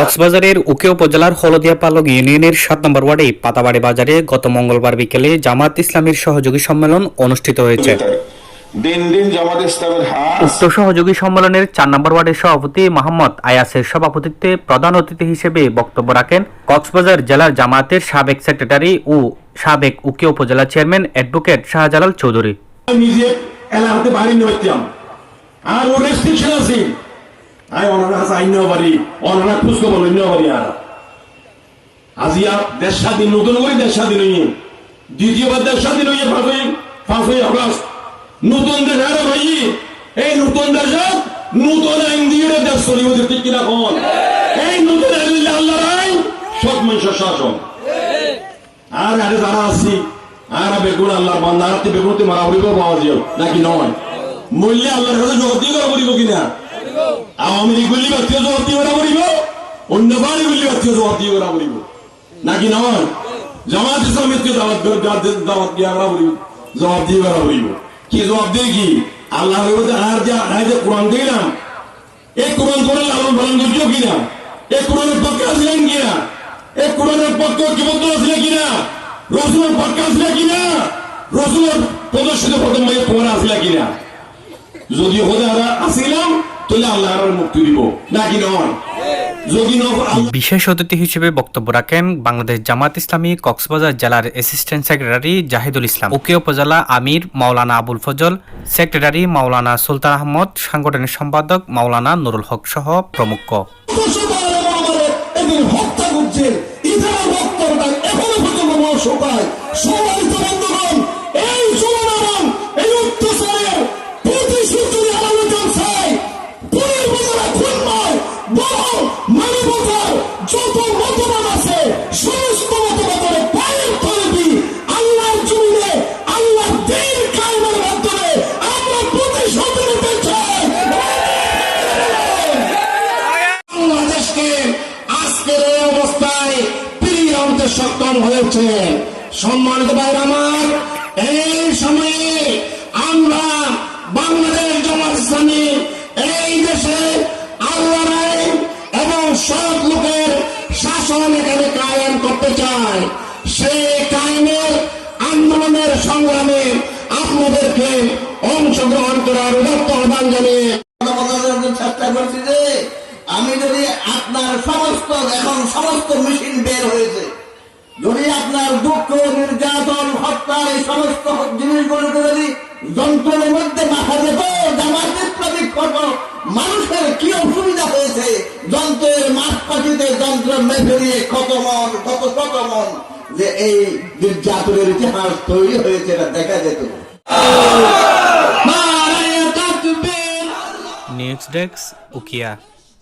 কক্সবাজারের উকে উপজেলার হলদিয়া পালক ইউনিয়নের সাত নম্বর ওয়ার্ডে পাতাবাড়ি বাজারে গত মঙ্গলবার বিকেলে জামাত ইসলামের সহযোগী সম্মেলন অনুষ্ঠিত হয়েছে। দিন দিন জামাত ইসলামের উক্ত সহযোগী সম্মেলনের চার নম্বর ওয়ার্ডের সভাপতি মোহাম্মদ আয়াসের সভাপতিত্বে প্রধান অতিথি হিসেবে বক্তব্য রাখেন কক্সবাজার জেলার জামাতের সাবেক সেক্রেটারি ও সাবেক উকে উপজেলা চেয়ারম্যান অ্যাডভোকেট শাহজালাল চৌধুরী। নিজে এলাকাতে বাইরে নিয়ে আর ও রেস্ট্রিকশন আছে। আই ওনারা খবর পারি আর। আজিয়া দেশ স্বাধীন, নতুন করে দেশ হইয়ে, দ্বিতীয়বার দেশ হইয়ে নতুন দেশ আরও ভাই এই নতুন দেশত নতুন আইন দিয়ে দেশ ঠিক কিনা কোন? এই নতুন আইন দিলে আল্লাহর আইন সব মানুষের শাসন। আর আরে যারা আছি, আর বেগুন আল্লাহর বান্দা, আর বেগুনতে মারা হইব পাওয়া নাকি নয়? মূল্যে আল্লাহর কাছে করিব কিনা? আওয়ামী লীগ গুলি বাতিও জবাব করা করিব অন্য বাড়ি গুলি বাতিও জবাব দিয়ে করা করিব নাকি নয় জামাত ইসলামের দাওয়াত দাওয়াত দিয়ে করা করিব জবাব দিয়ে করা করিব কি জবাব দিয়ে কি? আল্লাহ আর যে আর যে কোরআন দিলাম এই কোরআন করে লালন পালন করছ কিনা? এই কোরআনের পক্ষে আসলেন কিনা? এই কোরআনের পক্ষে ঐক্যবদ্ধ আসলে কিনা? রসুলের পক্ষে আসলে কিনা? রসুলের প্রদর্শিত প্রথম ভাই তোমার আসলে কিনা? যদি হতে আমরা আসিলাম তাহলে আল্লাহ মুক্তি দিব। নাকি নয়? যদি ন আল্লাহ বিশেষ অতিথি হিসেবে বক্তব্য রাখেন বাংলাদেশ জামাত ইসলামী কক্সবাজার জেলার অ্যাসিস্ট্যান্ট সেক্রেটারি জাহিদুল ইসলাম। উকে উপজেলা আমির মাওলানা আবুল ফজল সেক্রেটারি মাওলানা সুলতান আহমদ সাংগঠনিক সম্পাদক মাওলানা নুরুল হক সহ প্রমুখ। হত্যা করছে। যত মতবাদ আছে, সমস্ত মতবাদের পায়ের দিই। আল্লাহর জমিনে, আল্লাহর দিন কায়েমের মাধ্যমে আমরা প্রতিশোধ নিতে বাংলাদেশকে আজকের এই অবস্থায় ফিরিয়ে আনতে সক্ষম হয়েছে। সম্মানিত ভাই আমার, এই সময়ে আমরা বাংলাদেশ জমাত ইসলামী চায় সেই কায়েমের আন্দোলনের সংগ্রামে আপনাদেরকে অংশগ্রহণ করার উদাত্ত আহ্বান জানিয়ে চেষ্টা করছি যে আমি যদি আপনার সমস্ত, এখন সমস্ত মেশিন বের হয়েছে, যদি আপনার দুঃখ, নির্যাতন হত্যা এই সমস্ত জিনিসগুলোকে যদি যন্ত্রের মধ্যে মাথা যেত জামাত ইসলামিক মানুষের কি অসুবিধা হয়েছে, যন্ত্রের মাছ যন্ত্র মেঘে দিয়ে কত মন, কত যে এই নির্যাতনের ইতিহাস তৈরি হয়েছে এটা দেখা যেত। নেক্সট ডেক্স উকিয়া